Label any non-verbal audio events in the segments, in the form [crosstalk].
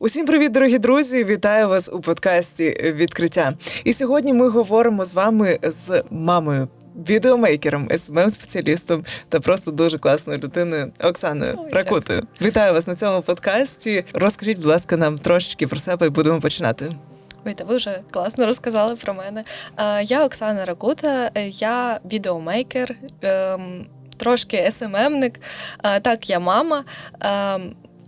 Усім привіт, дорогі друзі! Вітаю вас у подкасті Відкриття. І сьогодні ми говоримо з вами з мамою, відеомейкером, смм спеціалістом та просто дуже класною людиною Оксаною Ой, Ракутою. Вітаю вас на цьому подкасті. Розкажіть, будь ласка, нам трошечки про себе і будемо починати. Ой, та ви вже класно розказали про мене. Я Оксана Ракута, я відеомейкер, ем, трошки СММник. Так, я мама.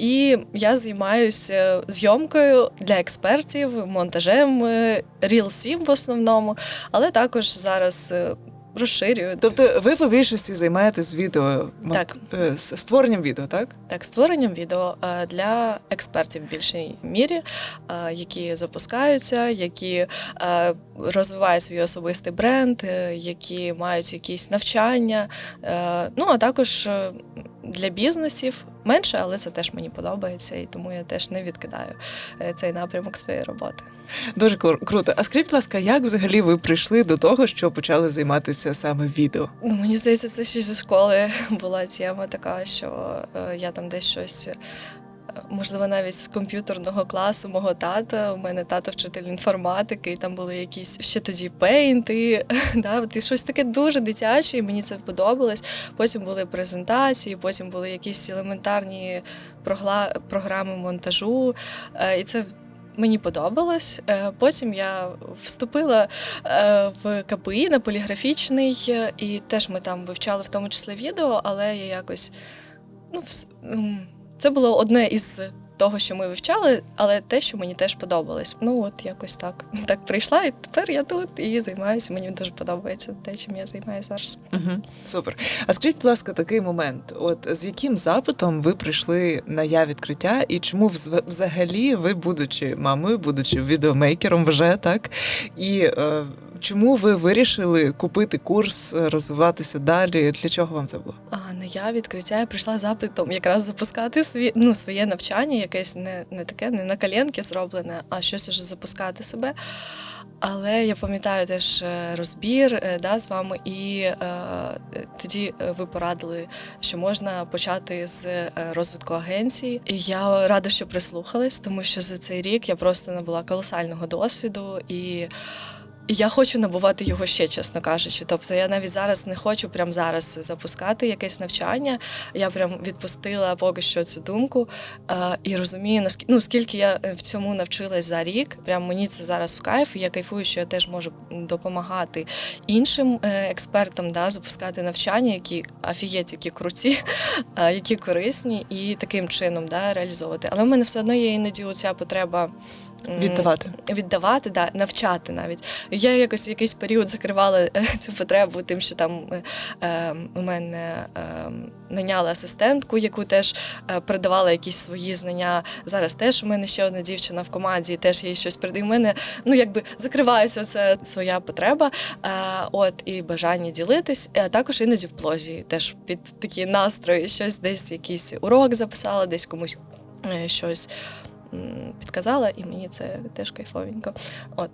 І я займаюся зйомкою для експертів, монтажем, е, рілсів в основному, але також зараз е, розширюю. Тобто, ви по більшості займаєтесь відео Так. е, створенням відео, так? Так, створенням відео для експертів в більшій мірі, які запускаються, які розвивають свій особистий бренд, які мають якісь навчання. Ну а також для бізнесів менше, але це теж мені подобається, і тому я теж не відкидаю е, цей напрямок своєї роботи. Дуже круто. А скажіть, будь ласка, як взагалі ви прийшли до того, що почали займатися саме відео? Ну, мені здається, це ще зі школи була тема така, що е, я там десь щось. Можливо, навіть з комп'ютерного класу мого тата. У мене тато вчитель інформатики, і там були якісь ще тоді пейнти. [laughs] Да, і щось таке дуже дитяче, і мені це подобалось. Потім були презентації, потім були якісь елементарні програми монтажу. Е, І це мені подобалось. Е, Потім я вступила е, в КПІ на поліграфічний, і теж ми там вивчали в тому числі відео, але я якось ну, це було одне із того, що ми вивчали, але те, що мені теж подобалось. Ну от якось так. [laughs] Так прийшла, і тепер я тут і займаюся. Мені дуже подобається те, чим я займаюся зараз. Угу. Супер. А скажіть, будь ласка, такий момент: от з яким запитом ви прийшли на я відкриття, і чому вз- взагалі ви, будучи мамою, будучи відеомейкером, вже так? І е, чому ви вирішили купити курс, е, розвиватися далі? Для чого вам це було? А на я відкриття я прийшла запитом якраз запускати свій, ну, своє навчання, якесь не, не таке, не на коленки зроблене, а щось уже запускати себе. Але я пам'ятаю теж е, розбір е, да, з вами, і е, тоді ви порадили, що можна почати з розвитку агенції. І я рада, що прислухалась, тому що за цей рік я просто набула колосального досвіду і. І я хочу набувати його ще, чесно кажучи. Тобто я навіть зараз не хочу прямо зараз запускати якесь навчання. Я прям відпустила поки що цю думку е, і розумію, наскільки ну скільки я е, в цьому навчилась за рік. Прям мені це зараз в кайф. Я кайфую, що я теж можу допомагати іншим е, експертам, да, запускати навчання, які афієть, які круті, [laughs] які корисні, і таким чином да, реалізовувати. Але в мене все одно є іноді оця потреба. Віддавати. віддавати, да, навчати навіть. Я якось якийсь період закривала е, [laughs] цю потребу, тим, що там е, е, у мене е, наняли асистентку, яку теж е, передавала якісь свої знання. Зараз теж у мене ще одна дівчина в команді, теж їй щось передає. У мене ну якби закривається це своя потреба, е, от і бажання ділитись. А також іноді в плозі теж під такі настрої, щось десь якийсь урок записала, десь комусь е, щось підказала, і мені це теж кайфовенько. От.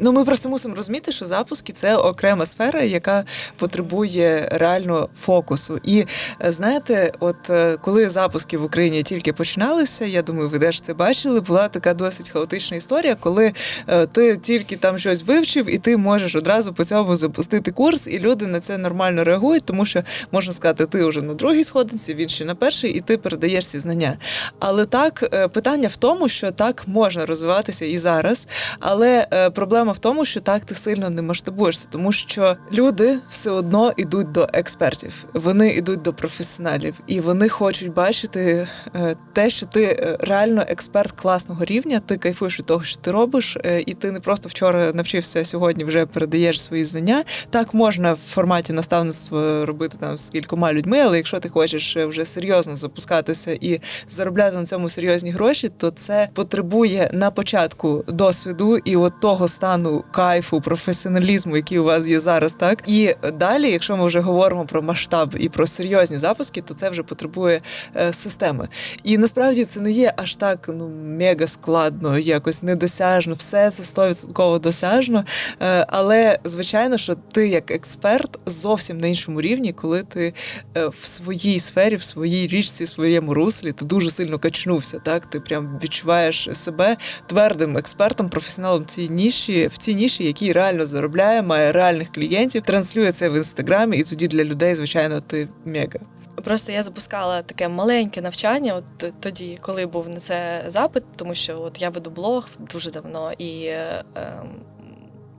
Ну, ми просто мусимо розуміти, що запуски це окрема сфера, яка потребує реально фокусу. І е, знаєте, от е, коли запуски в Україні тільки починалися, я думаю, ви теж це бачили. Була така досить хаотична історія, коли е, ти тільки там щось вивчив, і ти можеш одразу по цьому запустити курс, і люди на це нормально реагують, тому що можна сказати, ти вже на другій сходинці, він ще на першій, і ти передаєш ці знання. Але так, питання в тому, що так можна розвиватися і зараз, але е, проблема в тому, що так ти сильно не масштабуєшся, тому що люди все одно йдуть до експертів, вони йдуть до професіоналів, і вони хочуть бачити е, те, що ти е, реально експерт класного рівня, ти кайфуєш від того, що ти робиш, е, і ти не просто вчора навчився, а сьогодні вже передаєш свої знання. Так можна в форматі наставництва робити там з кількома людьми, але якщо ти хочеш вже серйозно запускатися і заробляти на цьому серйозні гроші, то це потребує на початку досвіду і от того того стану кайфу, професіоналізму, який у вас є зараз, так і далі, якщо ми вже говоримо про масштаб і про серйозні запуски, то це вже потребує е, системи. І насправді це не є аж так ну мега складно, якось недосяжно. Все це 100% досяжно. Е, але звичайно, що ти як експерт зовсім на іншому рівні, коли ти е, в своїй сфері, в своїй річці, в своєму руслі, ти дуже сильно качнувся. Так, ти прям відчуваєш себе твердим експертом, професіоналом в цій ніші, в цій ніші, які реально заробляє, має реальних клієнтів, транслює це в інстаграмі, і тоді для людей, звичайно, ти мега. Просто я запускала таке маленьке навчання, от тоді, коли був на це запит, тому що от я веду блог дуже давно і е, ем,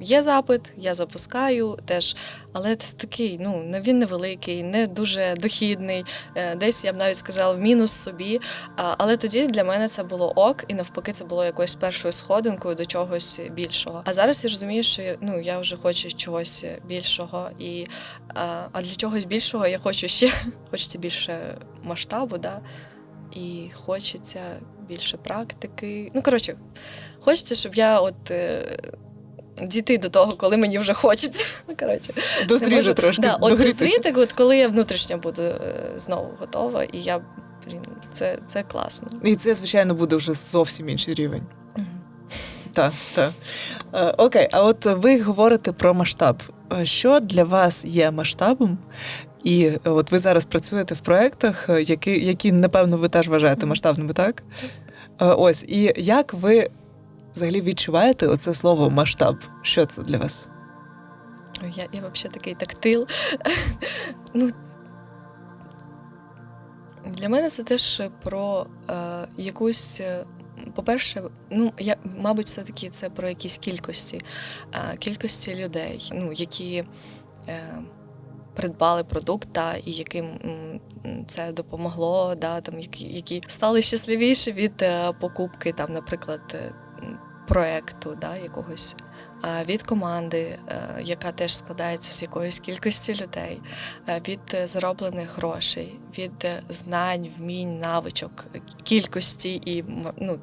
є запит, я запускаю теж, але це такий, ну він невеликий, не дуже дохідний. е, Десь я б навіть сказала в мінус собі. Але тоді для мене це було ок, і навпаки, це було якоюсь першою сходинкою до чогось більшого. А зараз я розумію, що ну я вже хочу чогось більшого, і а, для чогось більшого я хочу ще [laughs] хочеться більше масштабу, да? і хочеться більше практики. Ну, коротше, хочеться, щоб я от. Дійти до того, коли мені вже хочеться. [laughs] Ну, коротше, Дозріти можу- трошки. Да, от дозріти, от коли я внутрішньо буду е, знову готова, і я блін, це, це класно. І це, звичайно, буде вже зовсім інший рівень. Так, так. Е, окей, а от ви говорите про масштаб. Е, Що для вас є масштабом? І от ви зараз працюєте в проєктах, які, які, напевно, ви теж вважаєте масштабними, так? Ось, і як ви взагалі відчуваєте оце слово масштаб? Що це для вас? Я, я взагалі такий тактил. [laughs] ну, для мене це теж про е, якусь. е, По-перше, ну я мабуть, все-таки це про якісь кількості, е, кількості людей, ну які е, придбали продукт, та, і яким це допомогло, да, там, які, які стали щасливіші від е, покупки, там, наприклад, е, проекту, да, якогось від команди, е, яка теж складається з якоїсь кількості людей, від е, зароблених грошей, від е, знань, вмінь, навичок, кількості і ну,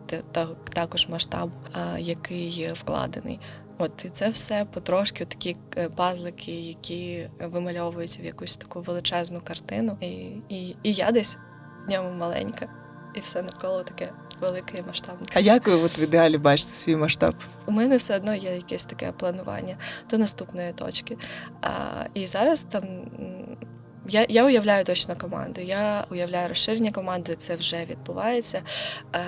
також масштаб, який вкладений. От і це все потрошки такі пазлики, які вимальовуються в якусь таку величезну картину. І, і, і я десь ньому маленька, і все навколо таке велике і масштабне. А як ви от в ідеалі бачите свій масштаб? У мене все одно є якесь таке планування до наступної точки. А, і зараз там я, я уявляю точно команду. Я уявляю розширення команди, це вже відбувається. А,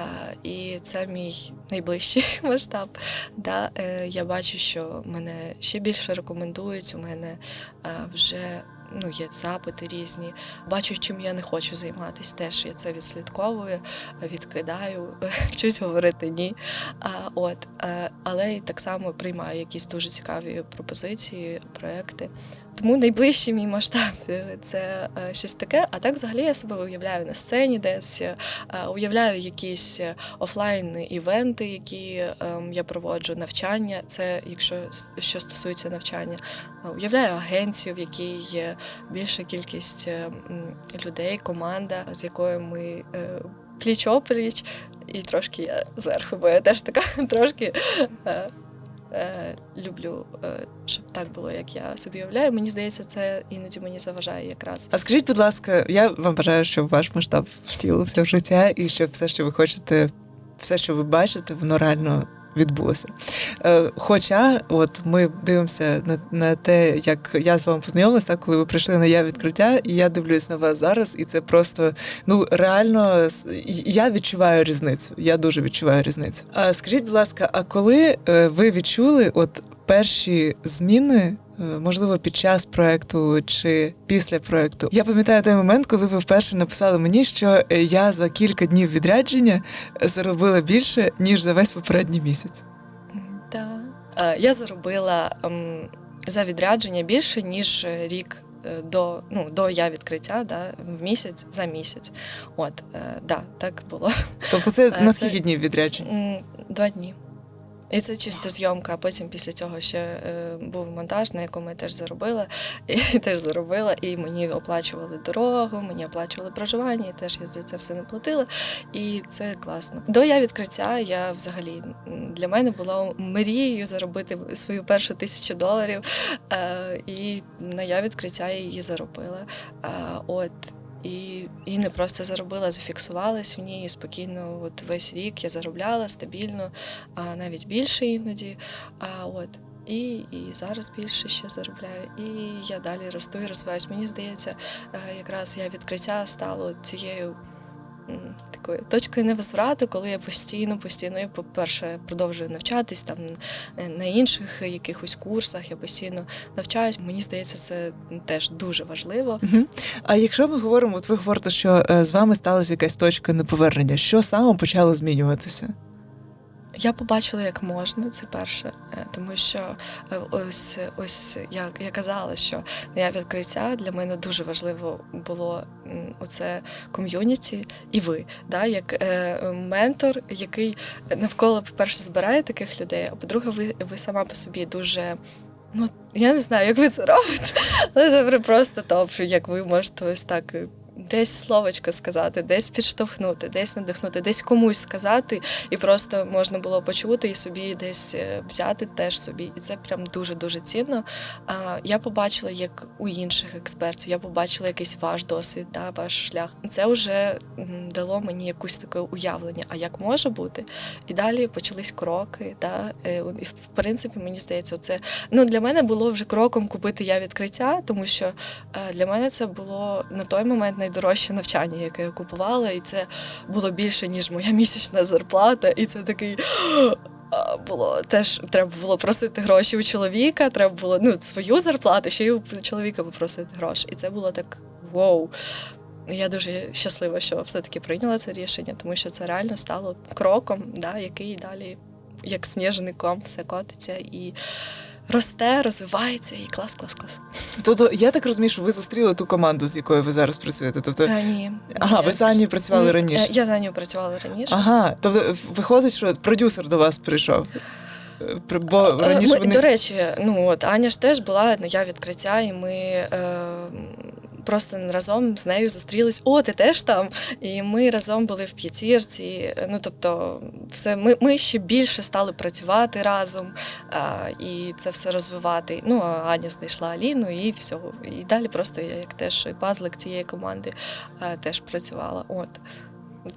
і це мій найближчий [laughs] масштаб. Да, е, я бачу, що мене ще більше рекомендують. У мене а, вже. Ну, є запити різні. Бачу, чим я не хочу займатися. Теж я це відслідковую, відкидаю, [laughs] вчусь говорити ні. А, от, е, але й так само приймаю якісь дуже цікаві пропозиції, проекти. Тому найближчий мій масштаб е, це е, щось таке. А так, взагалі, я себе уявляю на сцені, десь е, уявляю якісь офлайн-івенти, які ем, я проводжу, навчання. Це якщо що стосується навчання, уявляю агенцію, в якій є більша кількість людей, команда, з якою ми пліч-опліч, і трошки я зверху, бо я теж така [laughs] трошки. Е, Люблю, е, щоб так було, як я собі уявляю. Мені здається, це іноді мені заважає якраз. А скажіть, будь ласка, я вам бажаю, щоб ваш масштаб втілився в життя, і щоб все, що ви хочете, все, що ви бачите, воно реально відбулося. Е, хоча, от ми дивимося на, на те, як я з вами познайомилася, коли ви прийшли на я відкриття, і я дивлюсь на вас зараз, і це просто ну реально я відчуваю різницю. Я дуже відчуваю різницю. А скажіть, будь ласка, а коли е, ви відчули от перші зміни? Е, Можливо, під час проекту чи після проекту. Я пам'ятаю той момент, коли ви вперше написали мені, що е, я за кілька днів відрядження заробила більше ніж за весь попередній місяць. Да. Е, Я заробила ем, за відрядження більше, ніж е, рік е, до, ну, до я відкриття да, в місяць за місяць. От, е, да, так було. Тобто, це Е, на скільки це- днів відрядження? Два дні. І це чисто зйомка. А потім після цього ще е, був монтаж, на якому я теж заробила, і [laughs] теж заробила. І мені оплачували дорогу, мені оплачували проживання, і теж я за це все не платила. І це класно. До я відкриття я взагалі для мене було мрією заробити свою першу тисячу доларів. Е, і на я відкриття я її заробила. Е, от. І, і не просто заробила, зафіксувалась в ній спокійно. От весь рік я заробляла стабільно, а навіть більше іноді. А от і, і зараз більше ще заробляю. І я далі росту і розвиваюсь. Мені здається, е, якраз я відкриття стало цією. Такою точкою невозврату, коли я постійно, постійно, я, по-перше, продовжую навчатись там е, на інших якихось курсах, я постійно навчаюсь. Мені здається, це теж дуже важливо. Угу. А якщо ми говоримо, от ви говорите, що е, з вами сталася якась точка неповернення, що саме почало змінюватися? Я побачила, як можна, це перше, Е, тому що е, ось ось я, я казала, що я відкриття для мене дуже важливо було оце ком'юніті, і ви, да, як е, ментор, який навколо, по-перше, збирає таких людей, а по-друге, ви, ви сама по собі дуже. Ну, я не знаю, як ви це робите, але це просто топ, як ви можете ось так е, десь словечко сказати, десь підштовхнути, десь надихнути, десь комусь сказати, і просто можна було почути і собі десь е, взяти теж собі. І це прям дуже-дуже цінно. Я побачила, як у інших експертів, я побачила якийсь ваш досвід, да, ваш шлях. Це вже дало мені якусь таке уявлення, а як може бути. І далі почались кроки. Да, е, і в принципі, мені здається, це ну для мене було вже кроком купити я відкриття, тому що е, для мене це було на той момент найдорожче навчання, яке я купувала, і це було більше ніж моя місячна зарплата. І це такий. Було теж треба було просити гроші у чоловіка, треба було ну свою зарплату, ще й у чоловіка попросити гроші. І це було так вау. Я дуже щаслива, що все-таки прийняла це рішення, тому що це реально стало кроком, да, який далі, як сніжний ком, все котиться і росте, розвивається, і клас, клас, клас. Тобто, я так розумію, що ви зустріли ту команду, з якою ви зараз працюєте. Тобто, а, ні. ага, ви з Анією працювали раніше. е, Я за Анією працювала раніше. Ага, тобто виходить, що продюсер до вас прийшов. Е, Бо Е, раніше ми, вони До речі, ну от Аня ж теж була на я відкриття, і ми е, просто разом з нею зустрілись. О, ти теж там? І ми разом були в п'ятірці. Ну тобто, все ми, ми ще більше стали працювати разом а, і це все розвивати. Ну, а Аня знайшла Аліну і все. І далі просто я як теж пазлик цієї команди а, теж працювала. От.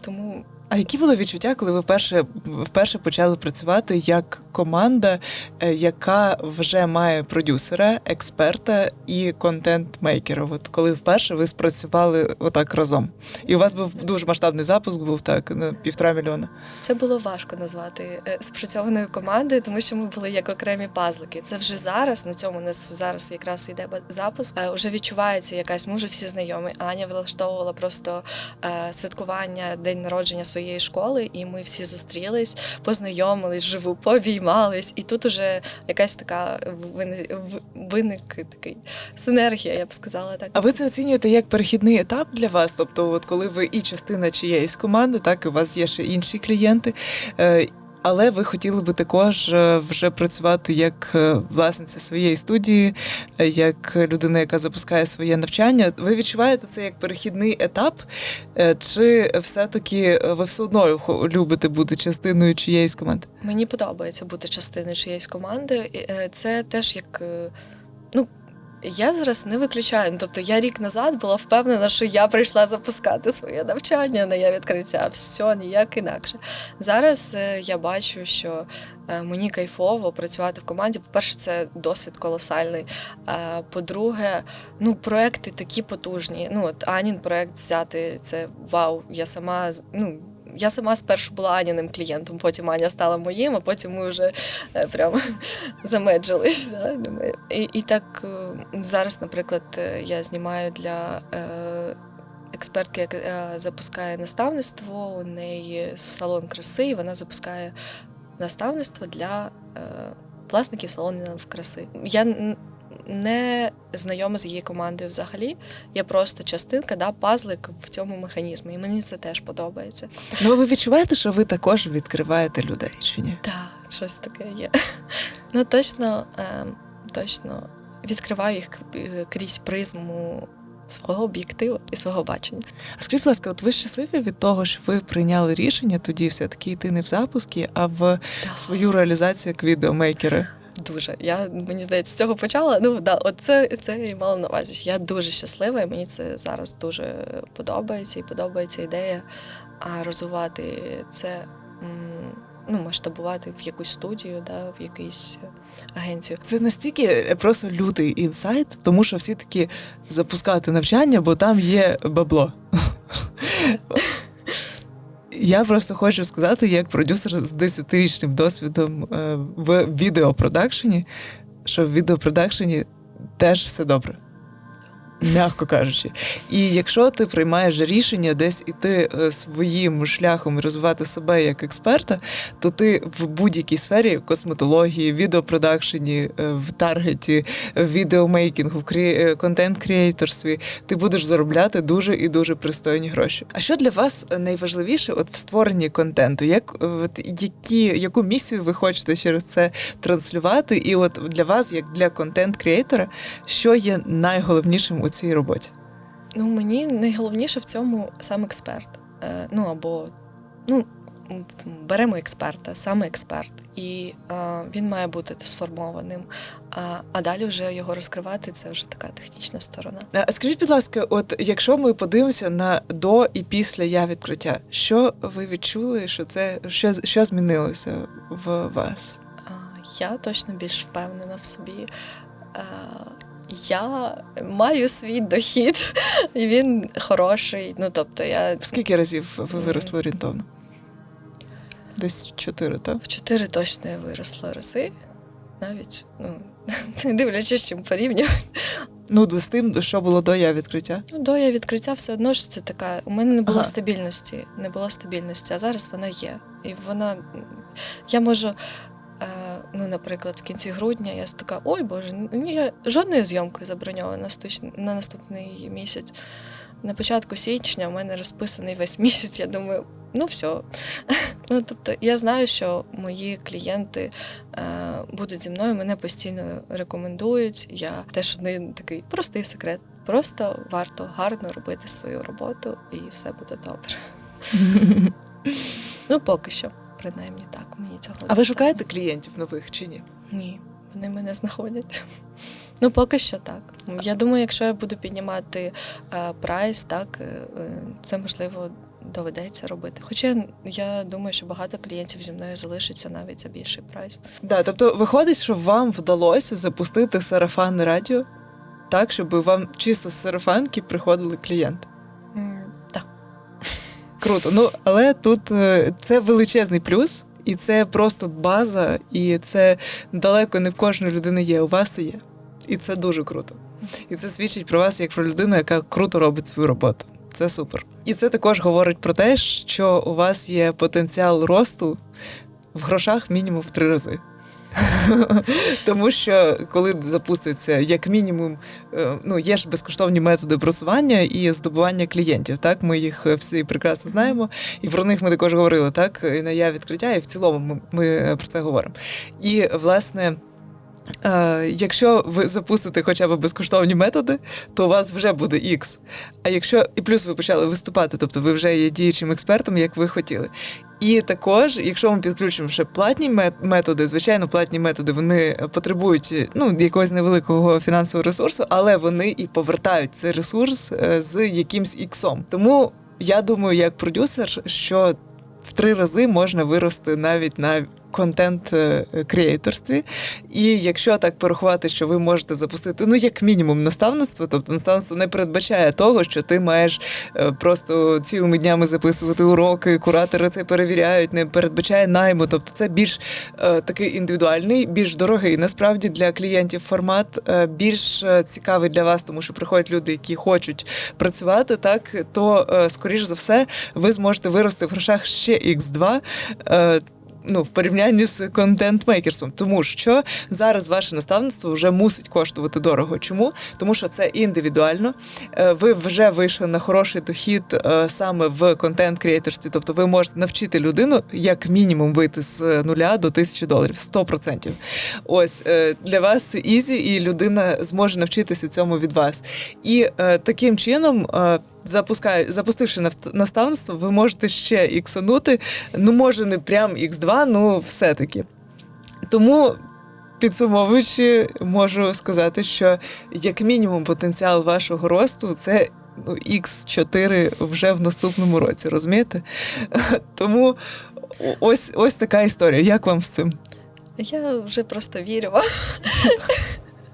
Тому А які були відчуття, коли ви вперше вперше почали працювати як команда, е, яка вже має продюсера, експерта і контент-мейкера? От коли вперше ви спрацювали отак разом, і у вас був дуже масштабний запуск, був так на півтора мільйона. Це було важко назвати е, спрацьованою командою, тому що ми були як окремі пазлики. Це вже зараз. На цьому у нас зараз якраз йде запуск. Е, Уже відчувається якась. Ми вже всі знайомі. Аня влаштовувала просто святкування день народження своєї школи, і ми всі зустрілись, познайомились живу, пообіймались. І тут уже якась така виник такий синергія, я б сказала так. А ви це оцінюєте як перехідний етап для вас? Тобто, от коли ви і частина чиєїсь команди, так і у вас є ще інші клієнти. Але ви хотіли би також е, вже працювати як е, власниця своєї студії, е, як людина, яка запускає своє навчання. Ви відчуваєте це як перехідний етап? Чи все-таки ви все одно любите бути частиною чиєїсь команди? Мені подобається бути частиною чиєїсь команди. Це теж як. Ну, я зараз не виключаю. Ну, Тобто я рік назад була впевнена, що я прийшла запускати своє навчання на я відкриття. Все, ніяк інакше. Зараз е, я бачу, що е, мені кайфово працювати в команді. По-перше, це досвід колосальний. Е, По-друге, ну, проекти такі потужні. Ну, от Анін проект взяти це вау. Я сама ну. Я сама спершу була Аніним клієнтом, потім Аня стала моїм, а потім ми вже е, прямо [laughs] замеджились. Да? І, і так е, зараз, наприклад, е, я знімаю для експертки, яка запускає наставництво. У неї салон краси, і вона запускає наставництво для власників салонів краси. Я не знайома з її командою взагалі. Я просто частинка, да, пазлик в цьому механізмі. І мені це теж подобається. Ну ви відчуваєте, що ви також відкриваєте людей чи ні? Так, щось таке є. [laughs] Ну точно, е, точно відкриваю їх е, крізь призму свого об'єктиву і свого бачення. А скажіть, будь ласка, от ви щасливі від того, що ви прийняли рішення тоді все-таки йти не в запуски, а в свою реалізацію як відеомейкери? Дуже. Я мені здається, з цього почала. Ну да, от це, це і мала на увазі. Я дуже щаслива, і мені це зараз дуже подобається і подобається ідея а розвивати це. Ну, масштабувати в якусь студію, да, в якусь агенцію. Це настільки просто лютий інсайт, тому що всі такі запускати навчання, бо там є бабло. Я просто хочу сказати, як продюсер з 10-річним досвідом е, в відеопродакшені, що в відеопродакшені теж все добре. М'яко кажучи. І якщо ти приймаєш рішення десь іти е, своїм шляхом розвивати себе як експерта, то ти в будь-якій сфері косметології, відеопродакшені, е, в таргеті, в відеомейкінгу, в крі- е, контент-кріейторстві, ти будеш заробляти дуже і дуже пристойні гроші. А що для вас найважливіше от в створенні контенту? Як е, от, які, яку місію ви хочете через це транслювати? І от для вас, як для контент-кріейтора, що є найголовнішим у цій роботі? Ну, мені найголовніше в цьому сам експерт. Е, ну або ну, беремо експерта, саме експерт, і е, він має бути сформованим. А, а далі вже його розкривати це вже така технічна сторона. А Скажіть, будь ласка, от якщо ми подивимося на до і після я відкриття, що ви відчули, що це що, що змінилося в вас? Я точно більш впевнена в собі. Я маю свій дохід, і він хороший. Ну тобто, я скільки разів ви виросли орієнтовно? Десь чотири, так? в чотири точно я виросла рази. Навіть, ну, [laughs] не дивлячись, чим порівнювати. Ну, з тим, що було до я відкриття. Ну, до я відкриття все одно ж це така. У мене не було Ага. стабільності. Не було стабільності, а зараз вона є. І вона. Я можу. Е, ну, наприклад, в кінці грудня я така, ой Боже, ні, я жодною зйомкою заброньована на на наступний місяць. На початку січня у мене розписаний весь [laughs] місяць. Я думаю, ну все. [laughs] Ну, тобто, я знаю, що мої клієнти е, будуть зі мною, мене постійно рекомендують. Я теж один такий простий секрет. Просто варто гарно робити свою роботу, і все буде добре. [laughs] Ну, поки що, принаймні так. Мені цього А ви шукаєте клієнтів нових чи ні? Ні, вони мене знаходять. Ну, поки що так. Я думаю, якщо я буду піднімати е, прайс, так е, е, це можливо доведеться робити. Хоча я думаю, що багато клієнтів зі мною залишиться навіть за більший прайс. Да, тобто виходить, що вам вдалося запустити сарафанне радіо так, щоб вам чисто з сарафанки приходили клієнти. Круто. Ну але тут е, це величезний плюс, і це просто база, і це далеко не в кожної людини є. У вас є. І це дуже круто. І це свідчить про вас як про людину, яка круто робить свою роботу. Це супер. І це також говорить про те, що у вас є потенціал росту в грошах мінімум в три рази. [laughs] Тому що коли запуститься як мінімум, е, ну є ж безкоштовні методи просування і здобування клієнтів. Так, ми їх е, всі прекрасно знаємо, і про них ми також говорили. Так, і на я відкриття, і в цілому ми, е, про це говоримо. І власне. Якщо ви запустите хоча б безкоштовні методи, то у вас вже буде X. А якщо і плюс ви почали виступати, тобто ви вже є діючим експертом, як ви хотіли. І також, якщо ми підключимо ще платні мет- методи, звичайно, платні методи вони потребують ну, якогось невеликого фінансового ресурсу, але вони і повертають цей ресурс е, з якимсь іксом. Тому я думаю, як продюсер, що в три рази можна вирости навіть на контент-креаторстві. І якщо так порахувати, що ви можете запустити, ну, як мінімум, наставництво, тобто наставництво не передбачає того, що ти маєш е, просто цілими днями записувати уроки, куратори це перевіряють, не передбачає найму. Тобто це більш е, такий індивідуальний, більш дорогий насправді для клієнтів формат, е, більш е, цікавий для вас, тому що приходять люди, які хочуть працювати, так то е, скоріш за все ви зможете вирости в грошах ще X2. Ну, в порівнянні з контент-мейкерством, тому що зараз ваше наставництво вже мусить коштувати дорого. Чому? Тому що це індивідуально. Е, Ви вже вийшли на хороший дохід е, саме в контент-креаторстві, тобто ви можете навчити людину як мінімум вийти з нуля до тисячі доларів 100%. Ось е, для вас це ізі, і людина зможе навчитися цьому від вас. І таким чином. Запускаю, запустивши наставництво, ви можете ще іксанути. Ну, може, не прям X2, ну все-таки. Тому, підсумовуючи, можу сказати, що як мінімум потенціал вашого росту це ну, X4 вже в наступному році, розумієте? [laughs] Тому ось, ось така історія. Як вам з цим? Я вже просто вірю. [laughs]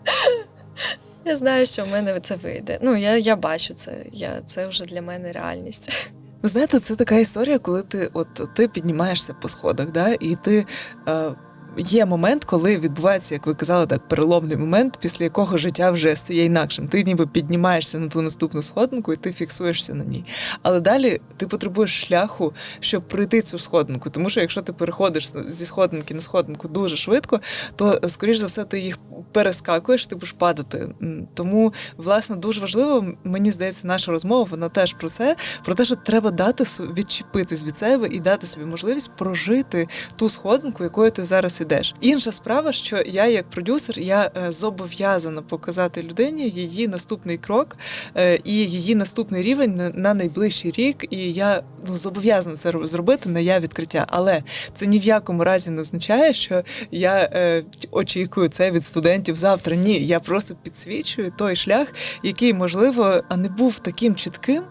[laughs] Я знаю, що в мене це вийде. Ну, я, я бачу це. Я, це вже для мене реальність. Ви знаєте, це така історія, коли ти от ти піднімаєшся по сходах, да, і ти. Е, Є момент, коли відбувається, як ви казали, так переломний момент, після якого життя вже стає інакшим. Ти ніби піднімаєшся на ту наступну сходинку, і ти фіксуєшся на ній. Але далі ти потребуєш шляху, щоб пройти цю сходинку. Тому що якщо ти переходиш зі сходинки на сходинку дуже швидко, то скоріш за все ти їх перескакуєш, ти будеш падати. Тому, власне, дуже важливо, мені здається, наша розмова вона теж про це, про те, що треба дати відчепитись від себе і дати собі можливість прожити ту сходинку, якою ти зараз ідеш. Інша справа, що я, як продюсер, я е, зобов'язана показати людині її наступний крок е, і її наступний рівень на, на найближчий рік. І я ну зобов'язана це зробити на я відкриття. Але це ні в якому разі не означає, що я е, очікую це від студентів завтра. Ні, я просто підсвічую той шлях, який можливо не був таким чітким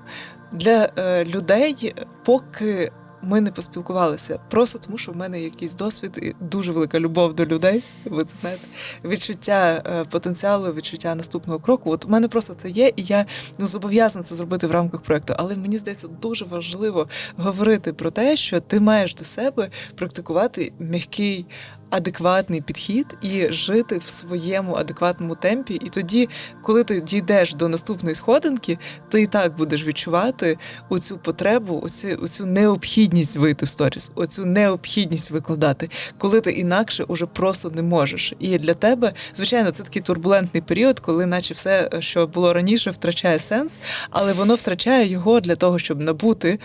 для е, людей, поки. Ми не поспілкувалися просто тому, що в мене якийсь досвід і дуже велика любов до людей. Ви це знаєте, відчуття е, потенціалу, відчуття наступного кроку. От у мене просто це є, і я ну зобов'язана це зробити в рамках проекту. Але мені здається, дуже важливо говорити про те, що ти маєш до себе практикувати м'який. Адекватний підхід і жити в своєму адекватному темпі. І тоді, коли ти дійдеш до наступної сходинки, ти і так будеш відчувати оцю потребу, оцю, оцю необхідність вийти в сторіс, оцю необхідність викладати, коли ти інакше уже просто не можеш. І для тебе, звичайно, це такий турбулентний період, коли, наче все, що було раніше, втрачає сенс, але воно втрачає його для того, щоб набути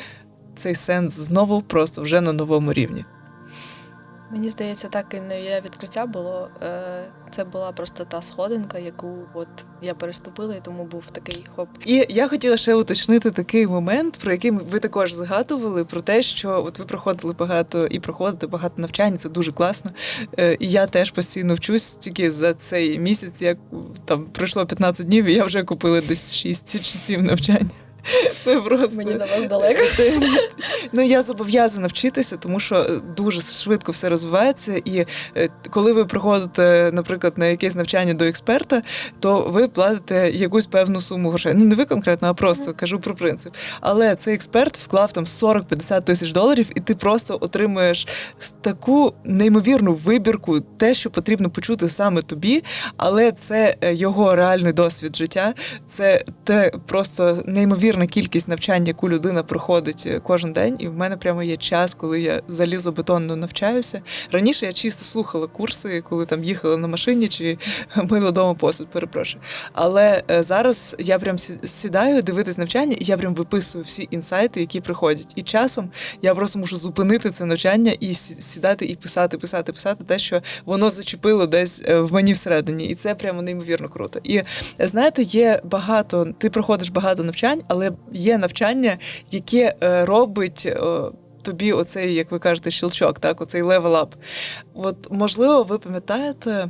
цей сенс знову просто вже на новому рівні. Мені здається, так і не відкриття було. Е, Це була просто та сходинка, яку от я переступила, і тому був такий хоп. І я хотіла ще уточнити такий момент, про який ви також згадували, про те, що от ви проходили багато і проходите багато навчань, це дуже класно. Е, І я теж постійно вчусь тільки за цей місяць, як там пройшло 15 днів, і я вже купила десь 6 чи 7 навчань. [laughs] Це просто Мені до вас далеко. [laughs] Ну я зобов'язана вчитися, тому що е, дуже швидко все розвивається. І е, коли ви приходите, наприклад, на якесь навчання до експерта, то ви платите якусь певну суму грошей. Ну не ви конкретно, а просто кажу про принцип. Але цей експерт вклав там 40-50 тисяч доларів, і ти просто отримуєш таку неймовірну вибірку, те, що потрібно почути саме тобі, але це е, його реальний досвід життя. Це те просто неймовірна кількість навчань, яку людина проходить е, кожен день. І в мене прямо є час, коли я залізобетонно навчаюся. Раніше я чисто слухала курси, коли там їхала на машині чи [laughs] мила дома посуд, перепрошую. Але е, зараз я прям сідаю дивитись навчання, і я прям виписую всі інсайти, які приходять. І часом я просто можу зупинити це навчання і сідати і писати, писати, писати те, що воно зачепило десь е, в мені всередині, і це прямо неймовірно круто. І знаєте, є багато, ти проходиш багато навчань, але є навчання, яке е, робить. е, Тобі оцей, як ви кажете, щелчок, так, оцей левел-ап. От можливо, ви пам'ятаєте,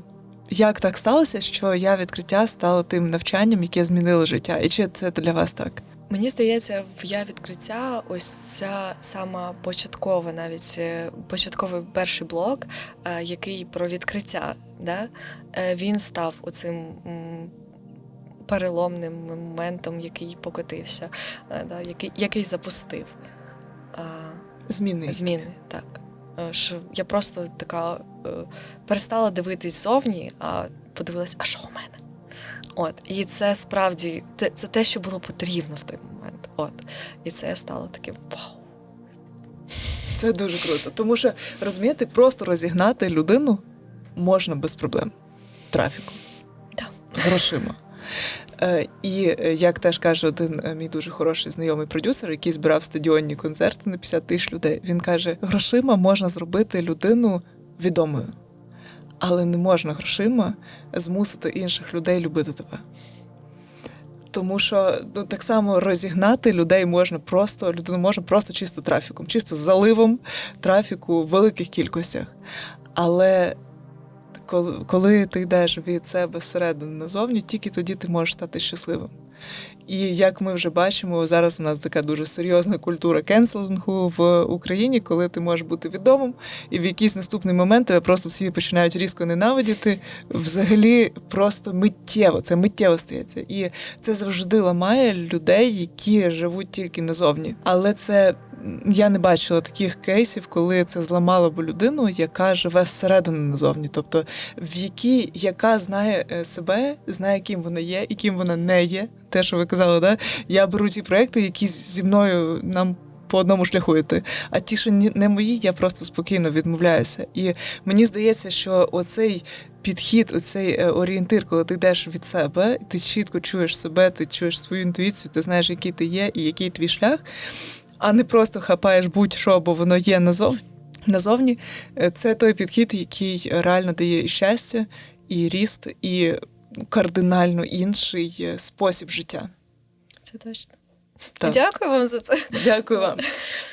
як так сталося, що я відкриття стало тим навчанням, яке змінило життя, і чи це для вас так? Мені здається, в я відкриття, ось ця сама початкова, навіть е, початковий перший блок, який про відкриття, да? він став оцим переломним моментом, який покотився, е, да? який, який запустив е, Зміни. зміни. Так. Е, Що я просто така перестала дивитись зовні, а подивилась, а що у мене? От, і це справді це те, що було потрібно в той момент. От. І це стало таким вау. Це дуже круто. Тому що розумієте, просто розігнати людину можна без проблем. Трафіку. Так. Грошима. Е, і е, як теж каже один е, мій дуже хороший знайомий продюсер, який збирав стадіонні концерти на 50 тисяч людей. Він каже: грошима можна зробити людину відомою, але не можна грошима змусити інших людей любити тебе. Тому що ну, так само розігнати людей можна просто, людину можна просто чисто трафіком, чисто заливом трафіку в великих кількостях. Але коли, ти йдеш від себе зсередини назовні, тільки тоді ти можеш стати щасливим. І як ми вже бачимо, зараз у нас така дуже серйозна культура кенселингу в Україні, коли ти можеш бути відомим, і в якийсь наступний момент тебе просто всі починають різко ненавидіти. Взагалі, просто миттєво, це миттєво стається. І це завжди ламає людей, які живуть тільки назовні. Але це я не бачила таких кейсів, коли це зламало б людину, яка живе зсередини назовні, тобто в якій яка знає е, себе, знає, ким вона є і ким вона не є. Те, що ви казали, да? я беру ті проекти, які зі мною нам. По одному шляху йти. А ті, що не мої, я просто спокійно відмовляюся. І мені здається, що оцей підхід, оцей е, орієнтир, коли ти йдеш від себе, ти чітко чуєш себе, ти чуєш свою інтуїцію, ти знаєш, який ти є і який твій шлях, а не просто хапаєш будь-що, бо воно є назовні. Назовні Е, це той підхід, який реально дає і щастя, і ріст, і кардинально інший е, спосіб життя. Це точно. Так. Дякую вам за це. Дякую вам. [laughs]